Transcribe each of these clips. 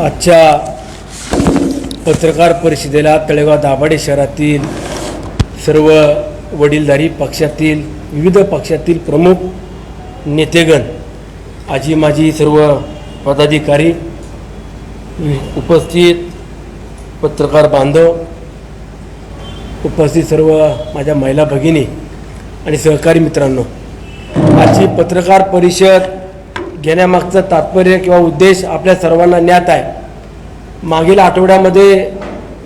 आजच्या पत्रकार परिषदेला तळेगाव दाभाडे शहरातील सर्व वडीलधारी पक्षातील विविध पक्षातील प्रमुख नेतेगण आजी माजी सर्व पदाधिकारी उपस्थित पत्रकार बांधव उपस्थित सर्व माझ्या महिला भगिनी आणि सहकारी मित्रांनो आजची पत्रकार परिषद घेण्यामागचं तात्पर्य किंवा उद्देश आपल्या सर्वांना ज्ञात आहे. मागील आठवड्यामध्ये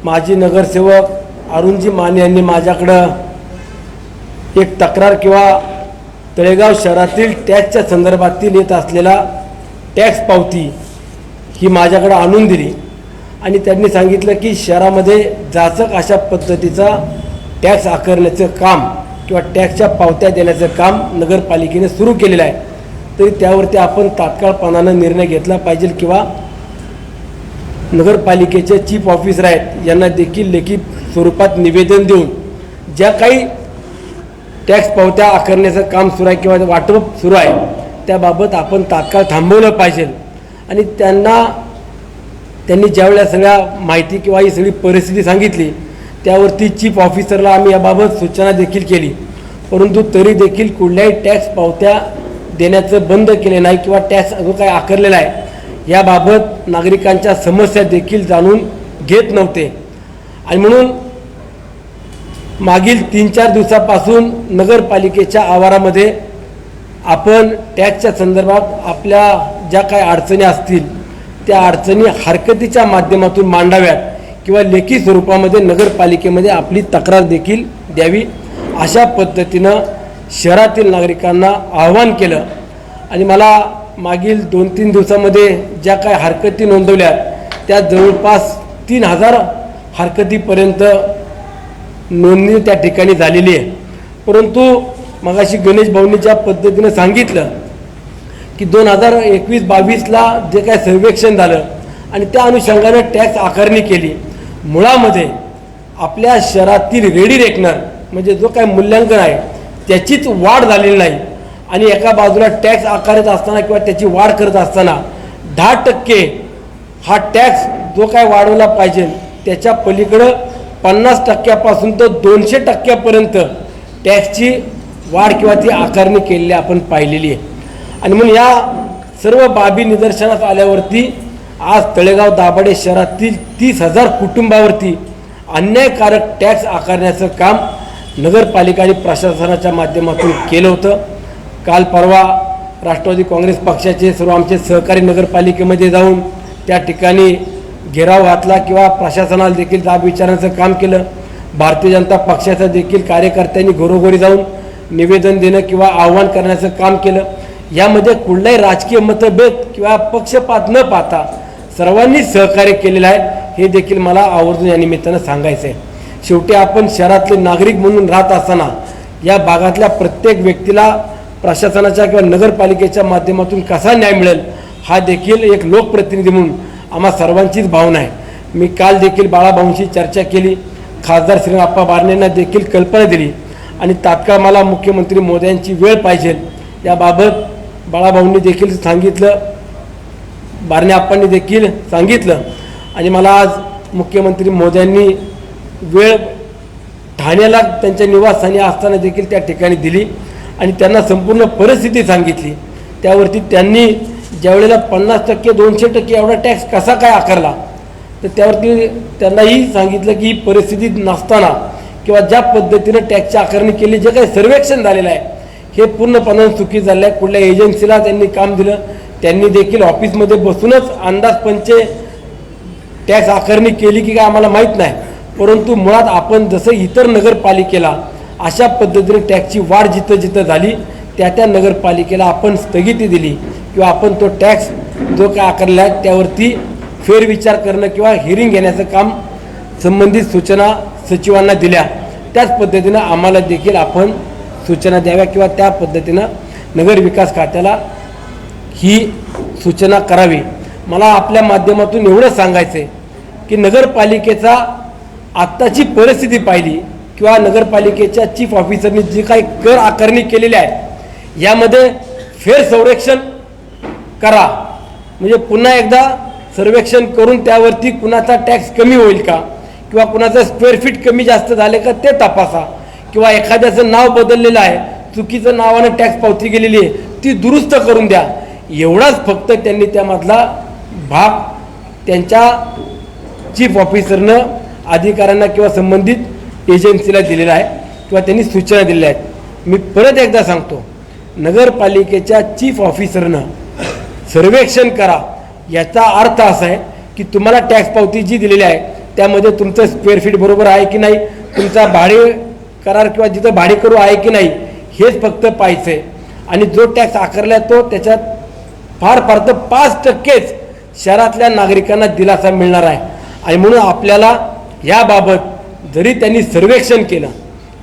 माजी नगरसेवक अरुणजी माने यांनी माझ्याकडं एक तक्रार किंवा तळेगाव शहरातील टॅक्सच्या संदर्भातील येत असलेला टॅक्स पावती ही माझ्याकडं आणून दिली. आणि त्यांनी सांगितलं की शहरामध्ये जाचक अशा पद्धतीचा टॅक्स आकारण्याचं काम किंवा टॅक्सच्या पावत्या देण्याचं काम नगरपालिकेने सुरू केलेलं आहे. तरी त्यावरती आपण तात्काळपणानं निर्णय घेतला पाहिजे किंवा नगरपालिकेचे चीफ ऑफिसर आहेत यांना देखील लेखी स्वरूपात निवेदन देऊन ज्या काही टॅक्स पावत्या आकारण्याचं काम सुरू आहे किंवा वाटप सुरू आहे त्याबाबत आपण तात्काळ थांबवलं पाहिजे. आणि त्यांना त्यांनी ज्यावेळेला सगळ्या माहिती किंवा ही सगळी परिस्थिती सांगितली त्यावरती चीफ ऑफिसरला आम्ही याबाबत सूचना देखील केली. परंतु तरी देखील कुठल्याही टॅक्स पावत्या देण्याचं बंद केले नाही किंवा टॅक्स जो काय आकारलेला आहे याबाबत नागरिकांच्या समस्या देखील जाणून घेत नव्हते. आणि म्हणून मागील तीन चार दिवसापासून नगरपालिकेच्या आवारामध्ये आपण टॅक्सच्या संदर्भात आपल्या ज्या काही अडचणी असतील त्या अडचणी हरकतीच्या माध्यमातून मांडाव्यात किंवा लेखी स्वरूपामध्ये नगरपालिकेमध्ये आपली तक्रार देखील द्यावी अशा पद्धतीनं शहरातील नागरिकांना आवाहन केलं. आणि मला मागील दोन तीन दिवसामध्ये ज्या काही हरकती नोंदवल्या त्या जवळपास तीन हजार हरकतीपर्यंत नोंदणी त्या ठिकाणी झालेली आहे. परंतु मगाशी गणेश भाऊंनी ज्या पद्धतीनं सांगितलं की दोन हजार एकवीस बावीसला जे काय सर्वेक्षण झालं आणि त्या अनुषंगानं टॅक्स आकारणी केली मुळामध्ये आपल्या शहरातील रेडी रेकनर म्हणजे जो काय मूल्यांकन आहे त्याचीच वाढ झालेली नाही. आणि एका बाजूला टॅक्स आकारत असताना किंवा त्याची वाढ करत असताना दहा टक्के हा टॅक्स जो काय वाढवला पाहिजे त्याच्या पलीकडं पन्नास टक्क्यापासून तर दोनशे टक्क्यापर्यंत टॅक्सची वाढ किंवा ती आकारणी केलेली आपण पाहिलेली आहे. आणि म्हणून या सर्व बाबी निदर्शनास आल्यावरती आज तळेगाव दाभाडे शहरातील तीस हजार कुटुंबावरती अन्यायकारक टॅक्स आकारण्याचं काम नगरपालिका आणि प्रशासनाच्या माध्यमातून केलं होतं. काल परवा राष्ट्रवादी काँग्रेस पक्षाचे सर्व आमचे सहकारी नगरपालिकेमध्ये जाऊन त्या ठिकाणी घेराव घातला किंवा प्रशासनाला देखील जाब विचारण्याचं काम केलं. भारतीय जनता पक्षाचं देखील कार्यकर्त्यांनी घरोघरी जाऊन निवेदन देणं किंवा आव्हान करण्याचं काम केलं. यामध्ये कुठलाही राजकीय मतभेद किंवा पक्षपात न पाहता सर्वांनी सहकार्य केलेलं आहे. हे देखील मला आवर्जून या निमित्तानं सांगायचं आहे शेवटी आपण शहरातले नागरिक म्हणून राहत असताना या भागातल्या प्रत्येक व्यक्तीला प्रशासनाच्या किंवा नगरपालिकेच्या माध्यमातून कसा न्याय मिळेल हा देखील एक लोकप्रतिनिधी म्हणून आम्हा सर्वांचीच भावना आहे. मी काल देखील बाळाभाऊंशी चर्चा केली खासदार श्रीराप्पा बारणेंना देखील कल्पना दिली आणि तात्काळ मला मुख्यमंत्री मोदयांची वेळ पाहिजे याबाबत बाळाभाऊंनी देखील सांगितलं बारणे आप्पांनी देखील सांगितलं आणि मला आज मुख्यमंत्री मोदयांनी वेळ ठाण्याला त्यांच्या निवासस्थानी असताना देखील त्या ठिकाणी दिली आणि त्यांना संपूर्ण परिस्थिती सांगितली. त्यावरती त्यांनी ज्यावेळेला पन्नास टक्के दोनशे टक्के एवढा टॅक्स कसा काय आकारला तर त्यावरती त्यांनाही सांगितलं की ही परिस्थिती नसताना किंवा ज्या पद्धतीनं टॅक्सची आकारणी केली जे काही सर्वेक्षण झालेलं आहे हे पूर्णपणे चुकी झालं आहे कुठल्या एजन्सीला त्यांनी काम दिलं त्यांनी देखील ऑफिसमध्ये बसूनच अंदाजपंचे टॅक्स आकारणी केली की काय आम्हाला माहीत नाही. परंतु मुळात आपण जसं इतर नगरपालिकेला अशा पद्धतीने टॅक्सची वाढ जिथं जिथं झाली त्या त्या नगरपालिकेला आपण स्थगिती दिली किंवा आपण तो टॅक्स जो काय आकारला आहे त्यावरती फेरविचार करणं किंवा हिअरिंग घेण्याचं काम संबंधित सूचना सचिवांना दिल्या. त्याच पद्धतीनं आम्हाला देखील आपण सूचना द्याव्या किंवा त्या पद्धतीनं नगर विकास खात्याला ही सूचना करावी. मला आपल्या माध्यमातून एवढंच सांगायचं आहे की नगरपालिकेचा आत्ताची परिस्थिती पाहिली किंवा नगरपालिकेच्या चीफ ऑफिसरनी जी काही कर आकारणी केलेली आहे यामध्ये फेर संरक्षण करा. म्हणजे पुन्हा एकदा सर्वेक्षण करून त्यावरती कुणाचा टॅक्स कमी होईल का? किंवा कुणाचं स्क्वेअर फीट कमी जास्त झाले का ते तपासा. किंवा एखाद्याचं नाव बदललेलं आहे चुकीचं नावानं टॅक्स पावती गेलेली आहे ती दुरुस्त करून द्या. एवढाच फक्त त्यांनी त्यामधला भाग त्यांच्या चीफ ऑफिसरनं अधिकाऱ्यांना किंवा संबंधित एजन्सीला दिलेला आहे किंवा त्यांनी सूचना दिलेल्या आहेत. मी परत एकदा सांगतो नगरपालिकेच्या चीफ ऑफिसरनं सर्वेक्षण करा. याचा अर्थ असा आहे की तुम्हाला टॅक्स पावती जी दिलेली आहे त्यामध्ये तुमचं स्क्वेअर फीट बरोबर आहे की नाही तुमचा भाडे करार किंवा जिथं भाडे करू आहे की नाही हेच फक्त पाहायचं आहे. आणि जो टॅक्स आकारला तो त्याच्यात फार फार तर पाच टक्केच शहरातल्या नागरिकांना दिलासा मिळणार आहे. आणि म्हणून आपल्याला याबाबत जरी त्यांनी सर्वेक्षण केलं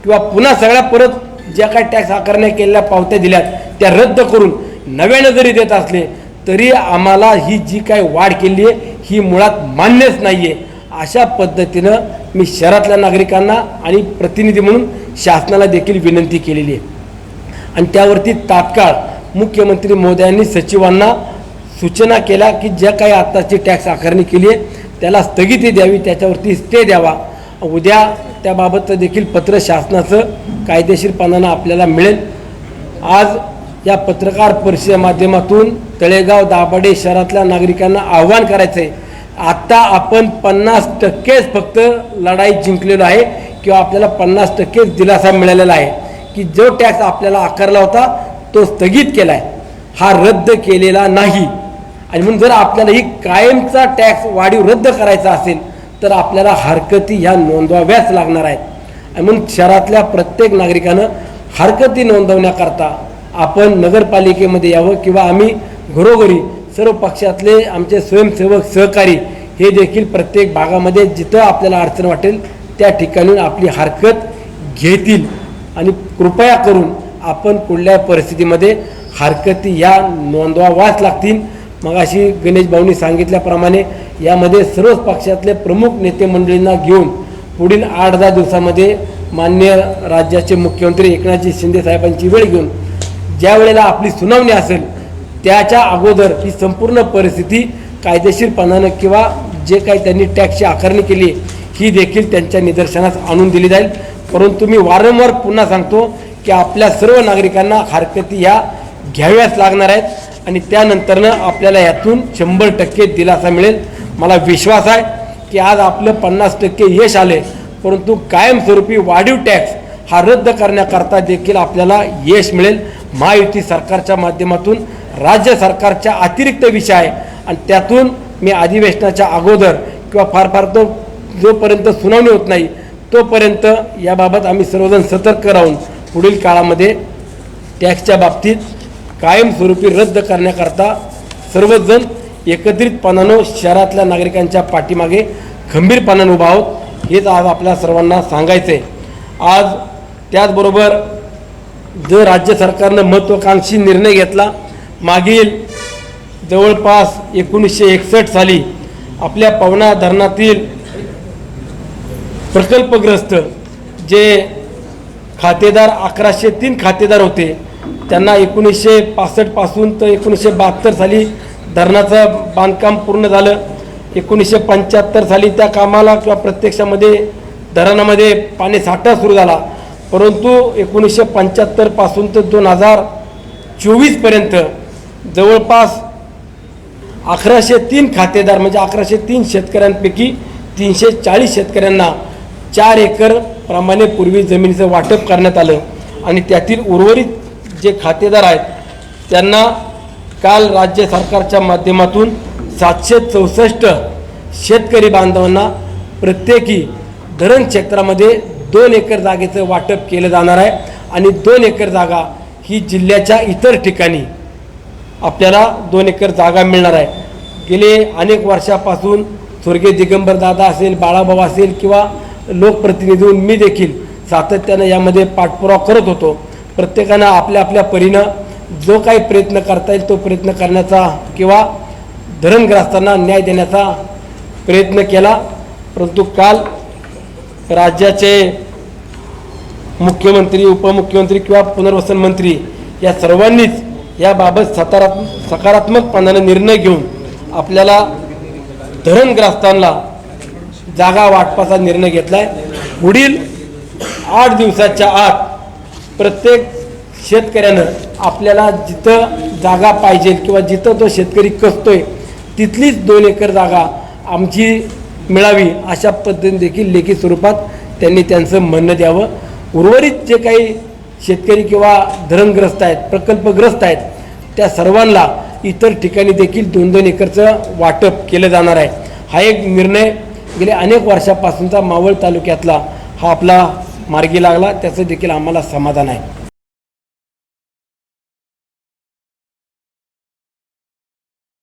किंवा पुन्हा सगळ्या परत ज्या काही टॅक्स आकारण्या केलेल्या पावत्या दिल्यात त्या रद्द करून नव्यानं जरी देत असले तरी आम्हाला ही जी काही वाढ केली आहे ही मुळात मान्यच नाही आहे अशा पद्धतीनं मी शहरातल्या नागरिकांना आणि प्रतिनिधी म्हणून शासनाला देखील विनंती केलेली आहे. आणि त्यावरती तात्काळ मुख्यमंत्री महोदयांनी सचिवांना सूचना केल्या की ज्या काही आत्ताची टॅक्स आकारणी केली आहे त्याला स्थगिती द्यावी त्याच्यावरती स्टे द्यावा. उद्या त्याबाबतचं देखील पत्र शासनाचं कायदेशीरपणानं आपल्याला मिळेल. आज या पत्रकार परिषदेच्या माध्यमातून तळेगाव दाभाडे शहरातल्या नागरिकांना आव्हान करायचं आहे आत्ता आपण पन्नास टक्केच फक्त लढाई जिंकलेलो आहे किंवा आपल्याला पन्नास टक्केच दिलासा मिळालेला आहे की जो टॅक्स आपल्याला आकारला होता तो स्थगित केला आहे हा रद्द केलेला नाही. आणि म्हणून जर आपल्याला ही कायमचा टॅक्स वाढीव रद्द करायचा असेल तर आपल्याला हरकती ह्या नोंदवाव्याच लागणार आहेत. आणि म्हणून शहरातल्या प्रत्येक नागरिकानं हरकती नोंदवण्याकरता आपण नगरपालिकेमध्ये यावं किंवा आम्ही घरोघरी सर्व पक्षातले आमचे स्वयंसेवक सहकारी हे देखील प्रत्येक भागामध्ये जिथं आपल्याला अडचण वाटेल त्या ठिकाणी आपली हरकत घेतील. आणि कृपया करून आपण कुठल्या परिस्थितीमध्ये हरकती या नोंदवाव्याच लागतील. मग अशी गणेश भाऊनी सांगितल्याप्रमाणे यामध्ये सर्वच पक्षातले प्रमुख नेते मंडळींना घेऊन पुढील आठ दहा दिवसामध्ये मान्य राज्याचे मुख्यमंत्री एकनाथजी शिंदे साहेबांची वेळ घेऊन ज्या वेळेला आपली सुनावणी असेल त्याच्या अगोदर ही संपूर्ण परिस्थिती कायदेशीरपणानं किंवा जे काही त्यांनी टॅक्सची आकारणी केली ही देखील त्यांच्या निदर्शनास आणून दिली जाईल. परंतु मी वारंवार पुन्हा सांगतो की आपल्या सर्व नागरिकांना हरकती ह्या घ्याव्याच लागणार आहेत. आणि त्यानंतरनं आपल्याला यातून शंभर टक्के दिलासा मिळेल. मला विश्वास आहे की आज आपलं पन्नास टक्के यश आले परंतु कायमस्वरूपी वाढीव टॅक्स हा रद्द करण्याकरता देखील आपल्याला यश मिळेल. महायुती सरकारच्या माध्यमातून राज्य सरकारच्या अतिरिक्त विषय आहे आणि त्यातून मी अधिवेशनाच्या अगोदर किंवा फार फार तो जोपर्यंत सुनावणी होत नाही तोपर्यंत याबाबत आम्ही सर्वजण सतर्क राहून पुढील काळामध्ये टॅक्सच्या बाबतीत कायमस्वरूपी रद्द करण्याकरता सर्वजण एकत्रितपणानं शहरातल्या नागरिकांच्या पाठीमागे खंबीरपणानं उभा आहोत हेच आज आपल्या सर्वांना सांगायचं आहे आज त्याचबरोबर जर राज्य सरकारनं महत्त्वाकांक्षी निर्णय घेतला मागील जवळपास एकोणीसशे एकसष्ट साली आपल्या पवना धरणातील प्रकल्पग्रस्त जे खातेदार अकराशे तीन खातेदार होते त्यांना एकोणीसशे पासष्टपासून तर एकोणीसशे बहात्तर साली धरणाचं बांधकाम पूर्ण झालं. एकोणीसशे पंच्याहत्तर साली त्या कामाला किंवा प्रत्यक्षामध्ये धरणामध्ये पाणी साठा सुरू झाला. परंतु एकोणीसशे पंच्याहत्तरपासून तर दोन हजार चोवीसपर्यंत जवळपास अकराशे तीन खातेदार म्हणजे अकराशे तीन शेतकऱ्यांपैकी तीनशे चाळीस शेतकऱ्यांना चार एकर प्रमाणे पूर्वी जमिनीचं वाटप करण्यात आलं. आणि त्यातील उर्वरित जे खातेदार आहेत त्यांना काल राज्य सरकारच्या माध्यमातून सातशे चौसष्ट शेतकरी बांधवांना प्रत्येकी धरण क्षेत्रामध्ये दोन एकर जागेचं वाटप केलं जाणार आहे आणि दोन एकर जागा ही जिल्ह्याच्या इतर ठिकाणी आपल्याला दोन एकर जागा मिळणार आहे. गेले अनेक वर्षापासून स्वर्गीय दिगंबर दादा असेल बाळाभाऊ असेल किंवा लोकप्रतिनिधी मी देखील सातत्यानं यामध्ये पाठपुरावा करत होतो. प्रत्येकानं आपल्या आपल्या परीनं जो काही प्रयत्न करता येईल तो प्रयत्न करण्याचा किंवा धरणग्रस्तांना न्याय देण्याचा प्रयत्न केला. परंतु काल राज्याचे मुख्यमंत्री उपमुख्यमंत्री किंवा पुनर्वसन मंत्री या सर्वांनीच याबाबत सकारात्म सकारात्मकपणानं निर्णय घेऊन आपल्याला धरणग्रस्तांना जागा वाटपाचा निर्णय घेतला आहे पुढील आठ दिवसाच्या आत प्रत्येक शेतकऱ्यानं आपल्याला जिथं जागा पाहिजे किंवा जिथं तो शेतकरी कसतोय तिथलीच दोन एकर जागा आमची मिळावी अशा पद्धतीने देखील लेखी स्वरूपात त्यांनी त्यांचं म्हणणं द्यावं. उर्वरित जे काही शेतकरी किंवा धरणग्रस्त आहेत प्रकल्पग्रस्त आहेत त्या सर्वांना इतर ठिकाणी देखील दोन दोन एकरचं वाटप केलं जाणार आहे. हा एक निर्णय गेल्या अनेक वर्षापासूनचा मावळ तालुक्यातला हा आपला मार्गी लागला त्याचं देखील आम्हाला समाधान आहे.